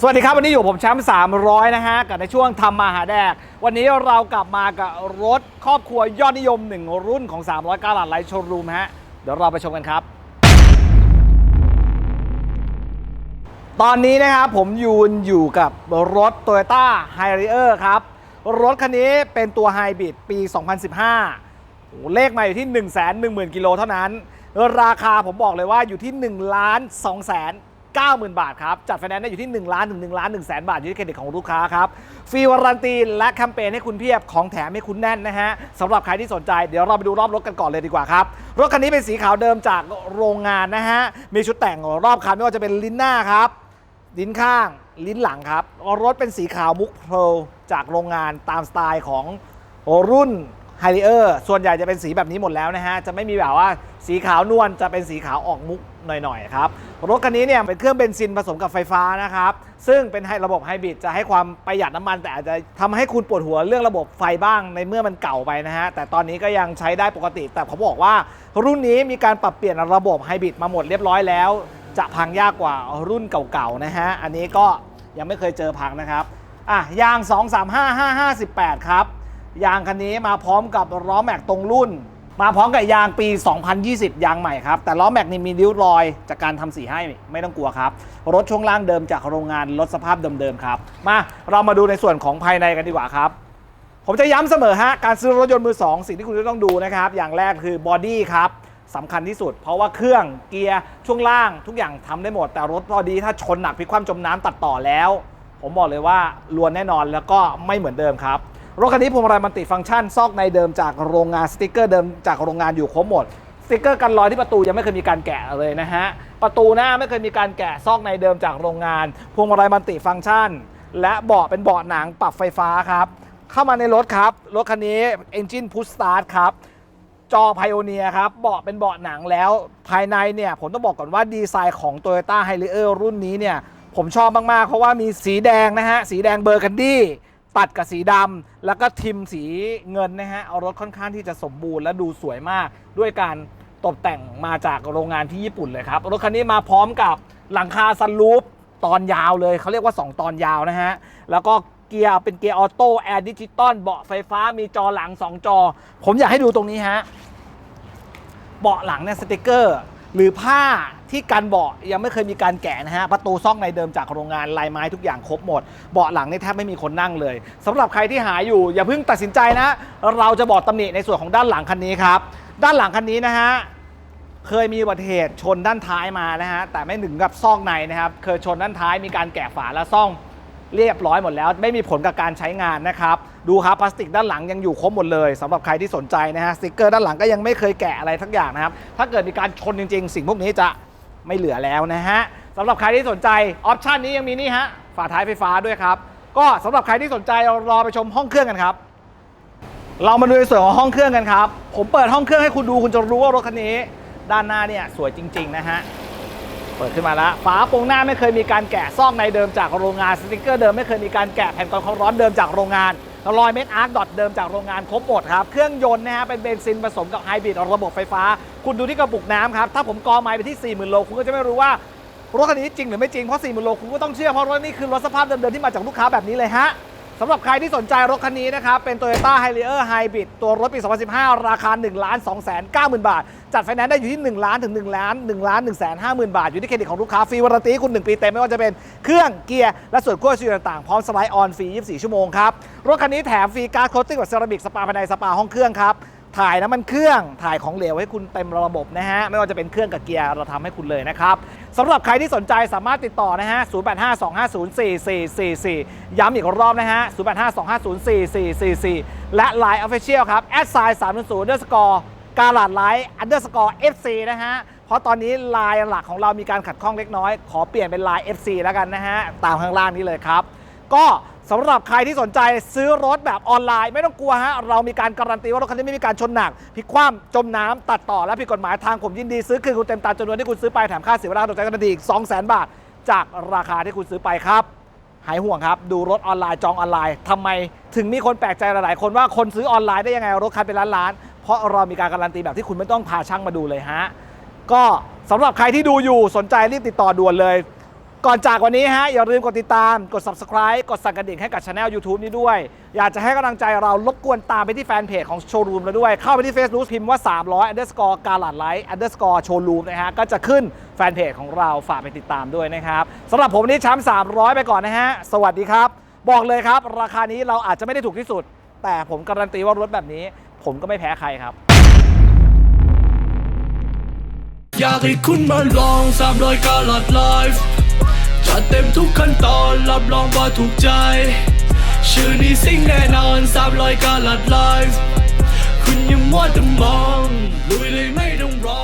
สวัสดีครับ วันนี้อยู่ผมแชมป์300 นะฮะ กับในช่วงทำมาหาแดก วันนี้เรากลับมากับรถครอบครัวยอดนิยม 1 รุ่นของ 300กาลัดไลท์โชว์รูมฮะ เดี๋ยวเราไปชมกันครับ ตอนนี้นะครับผมยืนอยู่กับรถ Toyota h i r i e r ครับ รถคันนี้เป็นตัวไฮบริดปี 2015โอ้โหเลขมาอยู่ที่ 1 1 0 0 0 0 กิโลเท่านั้น ราคาผมบอกเลยว่าอยู่ที่1ล้าน2แสน 90,000 บาทครับ จัดไฟแนนซ์ได้อยู่ที่1ล้านถึง1ล้าน1แสนบาทอยู่ที่เครดิตของลูกค้าครับฟรีวารันตีและแคมเปญให้คุณเพียบของแถมให้คุณแน่นนะฮะสำหรับใครที่สนใจเดี๋ยวเราไปดูรอบรถกันก่อนเลยดีกว่าครับ รถคันนี้เป็นสีขาวเดิมจากโรงงานนะฮะมีชุดแต่งรอบคันไม่ว่าจะเป็นลิ้นหน้าครับลิ้นข้างลิ้นหลังครับรถเป็นสีขาวมุกโพรจากโรงงานตามสไตล์ของรุ่นไฮริเออร์ส่วนใหญ่จะเป็นสีแบบนี้หมดแล้วนะฮะ จะไม่มีแบบว่าสีขาวนวลจะเป็นสีขาวออกมุก หน่อยๆครับ รถคันนี้เนี่ยเป็นเครื่องเบนซินผสมกับไฟฟ้านะครับ ซึ่งเป็นให้ระบบไฮบริดจะให้ความประหยัดน้ำมัน แต่อาจจะทำให้คุณปวดหัวเรื่องระบบไฟบ้างในเมื่อมันเก่าไปนะฮะ แต่ตอนนี้ก็ยังใช้ได้ปกติ แต่เขาบอกว่า รุ่นนี้มีการปรับเปลี่ยนระบบไฮบริดมาหมดเรียบร้อยแล้ว จะพังยากกว่ารุ่นเก่าๆนะฮะ อันนี้ก็ยังไม่เคยเจอพังนะครับ อะยาง 235 558 ครับ ยางคันนี้มาพร้อมกับล้อแม็กตรงรุ่น มาพร้อมกับยางปี 2020 ยางใหม่ครับ แต่ล้อแม็กนี่มีริ้วรอยจากการทำสีให้ไม่ต้องกลัวครับ รถช่วงล่างเดิมจากโรงงานรถสภาพเดิมๆครับ มาเรามาดูในส่วนของภายในกันดีกว่าครับ ผมจะย้ำเสมอฮะ การซื้อรถยนต์มือ 2 สิ่งที่คุณจะต้องดูนะครับ อย่างแรกคือบอดี้ครับสำคัญที่สุด เพราะว่าเครื่องเกียร์ช่วงล่างทุกอย่างทำได้หมด แต่รถบอดี้ถ้าชนหนักพลิกคว่ำจมน้ำตัดต่อแล้ว ผมบอกเลยว่าลวนแน่นอนแล้วก็ไม่เหมือนเดิมครับ รถคันนี้พวงมาลัยมันติฟังก์ชัน ซอกในเดิมจากโรงงานสติกเกอร์เดิมจากโรงงานอยู่ครบหมดสติกเกอร์กันรอยที่ประตูยังไม่เคยมีการแกะเลยนะฮะ ประตูหน้าไม่เคยมีการแกะซอกในเดิมจากโรงงาน พวงมาลัยมันติฟังก์ชัน และเบาะเป็นเบาะหนังปรับไฟฟ้าครับ เข้ามาในรถครับ รถคันนี้ Engine Push Start ครับ จอ Pioneer ครับ เบาะเป็นเบาะหนังแล้ว ภายในเนี่ยผมต้องบอกก่อนว่าดีไซน์ของ Toyota h i l i e r รุ่นนี้เนี่ยผมชอบมากๆ เพราะว่ามีสีแดงนะฮะ สีแดงเบอร์กันดี้ ตัดกับสีดำแล้วก็ทิมสีเงินนะฮะเอารถค่อนข้างที่จะสมบูรณ์และดูสวยมาก ด้วยการตกแต่งมาจากโรงงานที่ญี่ปุ่นเลยครับ รถคันนี้มาพร้อมกับหลังคาซันรูฟตอนยาวเลยเขาเรียกว่า 2 ตอนยาวนะฮะ แล้วก็เกียร์เป็นเกียร์ออโต้แอร์ดิจิตอลเบาะไฟฟ้ามีจอหลัง 2 จอ ผมอยากให้ดูตรงนี้ฮะ เบาะหลังเนี่ยสติกเกอร์ หรือผ้าที่กันเบาะยังไม่เคยมีการแกะนะฮะ ประตูซ่องในเดิมจากโรงงานลายไม้ทุกอย่างครบหมด เบาะหลังนี่แทบไม่มีคนนั่งเลยสำหรับใครที่หาอยู่อย่าเพิ่งตัดสินใจนะ เราจะบอกตำหนิในส่วนของด้านหลังคันนี้ครับ ด้านหลังคันนี้นะฮะเคยมีอุบัติเหตุชนด้านท้ายมานะฮะแต่ไม่ถึงกับซ่องในนะครับ เคยชนด้านท้ายมีการแกะฝาและซ่อง เรียบร้อยหมดแล้ว ไม่มีผลกับการใช้งานนะครับ ดูครับพลาสติกด้านหลังยังอยู่ครบหมดเลยสำหรับใครที่สนใจนะฮะสติกเกอร์ด้านหลังก็ยังไม่เคยแกะอะไรทั้งอย่างนะครับ ถ้าเกิดมีการชนจริง ๆ สิ่งพวกนี้จะไม่เหลือแล้วนะฮะสำหรับใครที่สนใจออปชันนี้ยังมีนี่ฮะฝาท้ายไฟฟ้าด้วยครับ ก็สำหรับใครที่สนใจเรารอไปชมห้องเครื่องกันครับ เรามาดูในส่วนของห้องเครื่องกันครับ ผมเปิดห้องเครื่องให้คุณดูคุณจะรู้ว่ารถคันนี้ ด้านหน้าเนี่ยสวยจริง ๆ นะฮะ เปิดขึ้นมาแล้วฝาโปรงหน้าไม่เคยมีการแกะซอกในเดิมจากโรงงานสติกเกอร์เดิมไม่เคยมีการแกะแผ่นกรองความร้อนเดิมจากโรงงานรอยเม็ดอาร์คดอทเดิมจากโรงงานครบหมดครับ เครื่องยนต์นะฮะเป็นเบนซินผสมกับไฮบริดระบบไฟฟ้า คุณดูที่กระปุกน้ำครับ ถ้าผมกอไม้ไปที่ 40,000 โล คุณก็จะไม่รู้ว่ารถคันนี้จริงหรือไม่จริง เพราะ 40,000 โล คุณก็ต้องเชื่อ เพราะรถนี้คือรถสภาพเดิมๆที่มาจากลูกค้าแบบนี้เลยฮะ สำหรับใครที่สนใจรถคันนี้นะครับ เป็น Toyota h i l i e r Hybrid ตัวรถปี 2015 ราคา 1 2 9 0 0 0 0บาท จัดไฟแนนซ์ได้อยู่ที่ 1 ล้านถึง1ล้าน1ล้าน1 5 0 0 0 0 บาท อยู่ที่เครดิตของลูกค้าฟรีวารันตีคุณ 1 ปีเต็ม ไม่ว่าจะเป็นเครื่องเกียร์ และส่วนควบคุมต่างๆ พร้อมสไลด์ออนฟรี 24 ชั่วโมงครับ รถคันนี้แถมฟรีการ์ดโคตติ้งกับเซรามิกสปาภายในสปาห้องเครื่องครับ ถ่ายน้ำมันเครื่องถ่ายของเหลวให้คุณเต็มระบบนะฮะไม่ว่าจะเป็นเครื่องกับเกียร์เราทำให้คุณเลยนะครับสำหรับใครที่สนใจสามารถติดต่อนะฮะ 0852504444 ย้ำอีกรอบนะฮะ 0852504444 และ Line Official ครับแอดไซน์3 0 0 underscore การลาดไลท์ underscore FC นะฮะ เพราะตอนนี้ไลน์หลักของเรามีการขัดข้องเล็กน้อย ขอเปลี่ยนเป็นไลน์ FC แล้วกันนะฮะ ตามข้างล่างนี้เลยครับ ก็ สำหรับใครที่สนใจซื้อรถแบบออนไลน์ ไม่ต้องกลัวฮะ เรามีการการันตีว่ารถคันนี้ไม่มีการชนหนักพลิกคว่ำจมน้ำตัดต่อและผิดกฎหมายทางผมยินดีซื้อคืนคุณเต็มตามจำนวนที่คุณซื้อไปแถมค่าเสียเวลาตกใจกันทันทีอีก2 0 0 0 0 0 บาท จากราคาที่คุณซื้อไปครับหายห่วงครับ ดูรถออนไลน์จองออนไลน์ทำไม ถึงมีคนแปลกใจหลาย ๆ คนว่าคนซื้อออนไลน์ได้ยังไงรถคันเป็นล้านๆเพราะเรามีการการันตีแบบที่คุณไม่ต้องพาช่างมาดูเลยฮะก็สำหรับใครที่ดูอยู่สนใจรีบติดต่อด่วนเลย ก่อนจากวันนี้ฮะอย่าลืมกดติดตาม กด subscribe กดสั่นกระดิ่งให้กับช anel YouTube นี้ด้วย อยากจะให้กำลังใจเรารบกวนตามไปที่แฟนเพจของโชว์รูมเราด้วย เข้าไปที่ Facebook พิมพ์ว่า 300 underscore กาลัดไลท์ underscore โชว์รูมนะฮะ ก็จะขึ้นแฟนเพจของเราฝากไปติดตามด้วยนะครับสำหรับผมวันนี้ช้ำ300 ไปก่อนนะฮะ สวัสดีครับ บอกเลยครับ ราคานี้เราอาจจะไม่ได้ถูกที่สุด แต่ผมการันตีว่ารถแบบนี้ ผมก็ไม่แพ้ใครครับอยากให้คุณมาลองสามรอยกาลัดไลฟ์ จัดเต็มทุกขั้นตอนรับรองว่าถูกใจ ชื่อนี้สิ่งแน่นอนสามรอยกาลัดไลฟ์คุณอยังมัวแต่มองลุยเลยไม่ต้องรอ